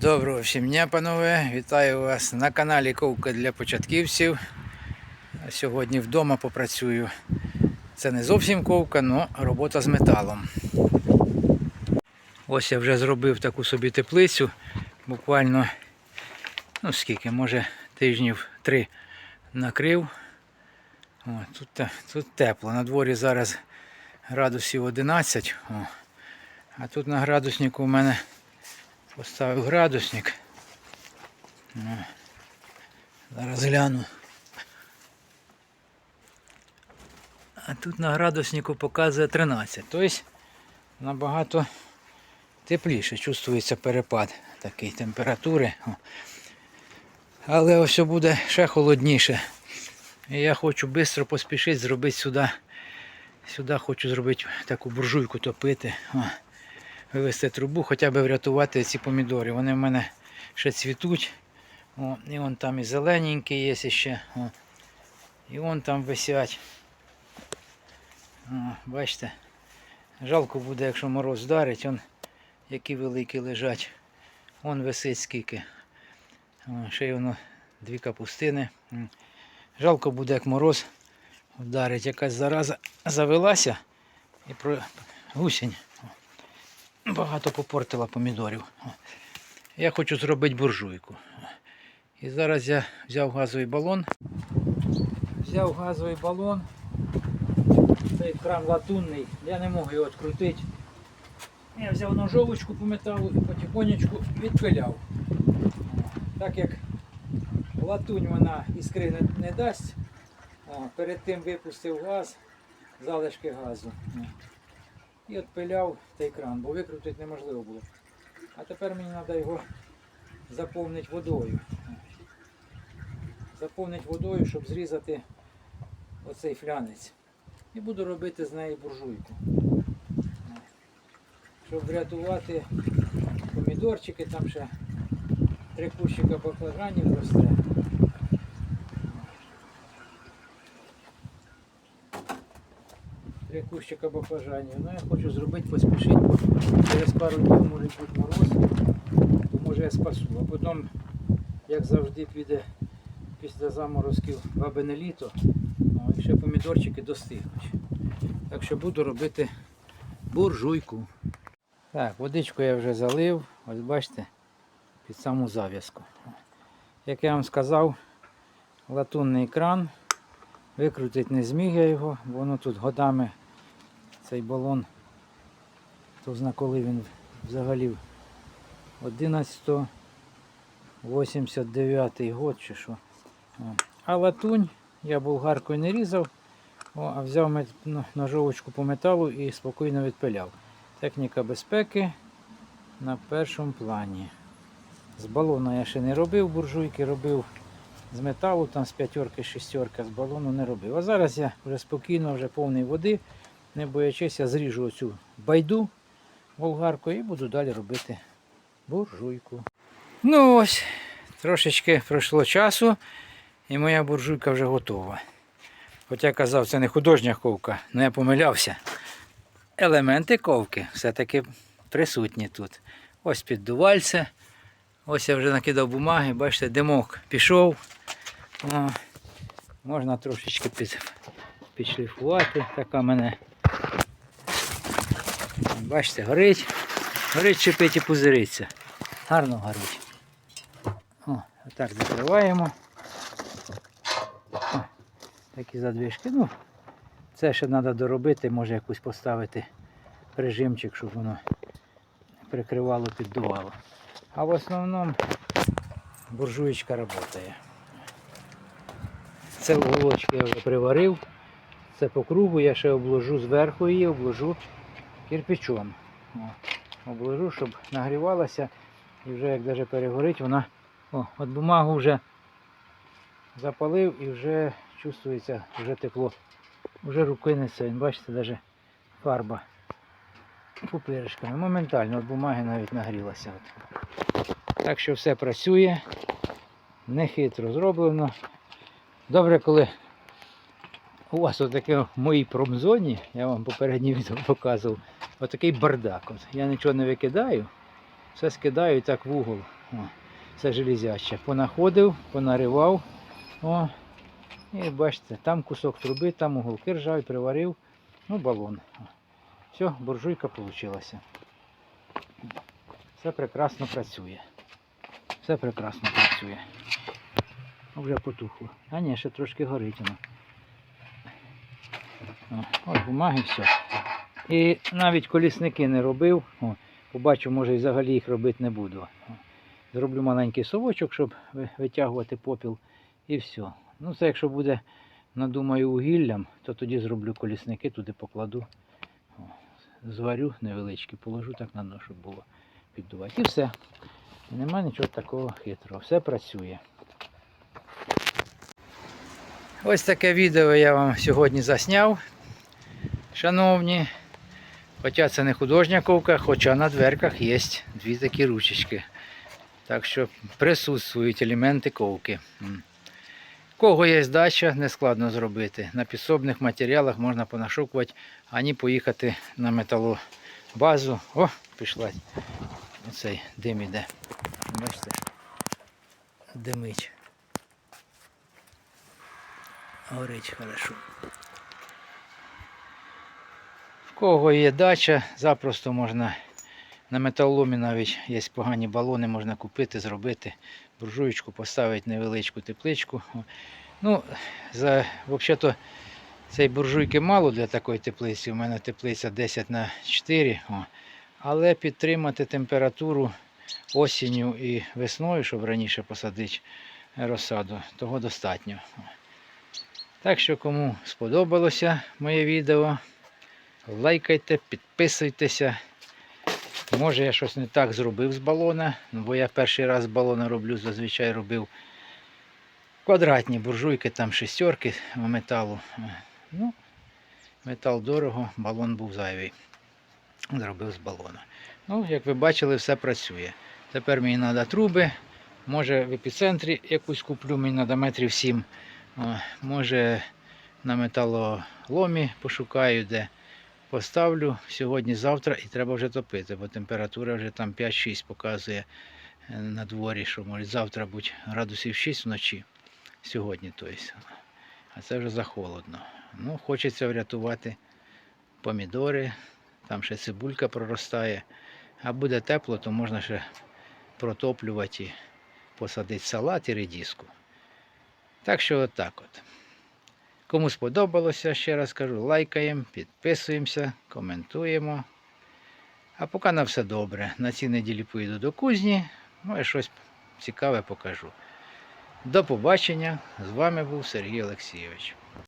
Доброго всім дня, панове! Вітаю вас на каналі Ковка для початківців. Сьогодні вдома попрацюю. Це не зовсім ковка, але робота з металом. Ось я вже зробив таку собі теплицю. Буквально, ну скільки, може тижнів три накрив. О, тут, тут тепло. На дворі зараз градусів 11. О. А тут на градуснику у мене Поставив градусник. Ну, Зараз гляну. А тут на градуснику показує 13. Тобто набагато тепліше чувствується перепад такий температури. Але ось буде ще холодніше. І я хочу швидко поспішити зробити сюди. Сюди хочу зробити таку буржуйку топити. О вивести трубу, хоча б врятувати ці помідори. Вони в мене ще цвітуть. О, і вон там і зелененькі є ще. О. І вон там висять. О, бачите. Жалко буде, якщо мороз вдарить, он які великі лежать. Вон висить скільки. О, ще й воно дві капустини. Жалко буде, як мороз вдарить. Якась зараза завелася і про гусінь багато попортила помідорів. Я хочу зробити буржуйку. І зараз я взяв газовий балон. Взяв газовий балон. Цей кран латунний, я не можу його відкрутити. Я взяв ножовочку по металу і потихонечку відпиляв. Так як латунь вона іскри не, дасть, перед тим випустив газ, залишки газу. І відпиляв цей кран, бо викрутити неможливо було. А тепер мені треба його заповнити водою. Заповнити водою, щоб зрізати оцей флянець. І буду робити з неї буржуйку. Щоб врятувати помідорчики, там ще три кущика баклажанів росте. Три кущика баклажанів. Ну я хочу зробити поспішити, бо через пару днів може бути мороз, то може я спасу. А потім, як завжди, піде після заморозків бабине літо, ну, ще помідорчики достигнуть. Так що буду робити буржуйку. Так, водичку я вже залив, ось бачите, під саму зав'язку. Як я вам сказав, латунний кран. Викрутити не зміг я його, бо воно тут годами цей балон, хто зна коли він взагалі 1189 год чи що. А латунь я болгаркою не різав, а взяв ну, ножовочку по металу і спокійно відпиляв. Техніка безпеки на першому плані. З балона я ще не робив буржуйки, робив з металу, там з п'ятерки, шістерки, з балону не робив. А зараз я вже спокійно, вже повний води, не боячись, я зріжу оцю байду болгаркою і буду далі робити буржуйку. Ну ось, трошечки пройшло часу, і моя буржуйка вже готова. Хоча я казав, це не художня ковка, але я помилявся. Елементи ковки все-таки присутні тут. Ось піддувальце. Ось я вже накидав бумаги, бачите, димок пішов. О, можна трошечки під, підшліфувати. Така мене. Бачите, горить. Горить, шипить і пузириться. Гарно горить. Отак закриваємо. О, такі задвижки. Ну, це ще треба доробити, може якусь поставити прижимчик, щоб воно прикривало, піддувало. А в основному буржуєчка працює. Це уголочки я вже приварив. Це по кругу, я ще обложу зверху її, обложу кирпичом. Обложу, щоб нагрівалася і вже як даже перегорить, вона. О, от бумагу вже запалив і вже чувствується вже тепло. Вже руки несе, бачите, навіть фарба пупиришками. Моментально від бумаги навіть нагрілася. От. Так що все працює, не хитро зроблено. Добре, коли у вас отаке в моїй промзоні, я вам попереднє відео показував, отакий бардак. От. Я нічого не викидаю, все скидаю так в угол. О, це железяче. Понаходив, понаривав. О, і бачите, там кусок труби, там уголки ржаві, приварив. Ну, балон. Все, буржуйка вийшла. Все прекрасно працює. Все прекрасно працює. Вже потухло. А ні, ще трошки горить воно. Ось бумаги, все. І навіть колісники не робив. О, побачу, може і взагалі їх робити не буду. Зроблю маленький совочок, щоб витягувати попіл. І все. Ну це якщо буде, надумаю, угіллям, то тоді зроблю колісники, туди покладу. О, зварю невеличкі, положу так на дно, щоб було піддувати. І все. І нема нічого такого хитрого. Все працює. Ось таке відео я вам сьогодні засняв. Шановні. Хоча це не художня ковка, хоча на дверках є дві такі ручечки. Так що присутствують елементи ковки. Кого є дача, не складно зробити. На підсобних матеріалах можна понашукувати, ані поїхати на металобазу. О, пішла. Оцей дим іде. Бачите? Димить. Горить хорошо. В кого є дача, запросто можна на металоломі навіть є погані балони, можна купити, зробити буржуєчку, поставити невеличку тепличку. Ну, за, взагалі-то цієї буржуйки мало для такої теплиці. У мене теплиця 10 на 4. О. Але підтримати температуру осінню і весною, щоб раніше посадити розсаду, того достатньо. Так що, кому сподобалося моє відео, лайкайте, підписуйтеся. Може я щось не так зробив з балона, ну, бо я перший раз балона роблю, зазвичай робив квадратні буржуйки, там шестерки металу. Ну, метал дорого, балон був зайвий. Зробив з балона. Ну, як ви бачили, все працює. Тепер мені треба труби. Може в епіцентрі якусь куплю, мені треба метрів 7. Може на металоломі пошукаю, де поставлю сьогодні-завтра і треба вже топити, бо температура вже там 5-6 показує е, на дворі, що може завтра бути градусів 6 вночі. Сьогодні, тобто. А це вже захолодно. Ну, хочеться врятувати помідори, там ще цибулька проростає. А буде тепло, то можна ще протоплювати і посадити салат і редиску. Так що отак от. Кому сподобалося, ще раз кажу, лайкаємо, підписуємося, коментуємо. А поки на все добре. На цій неділі поїду до кузні, ну і щось цікаве покажу. До побачення. З вами був Сергій Олексійович.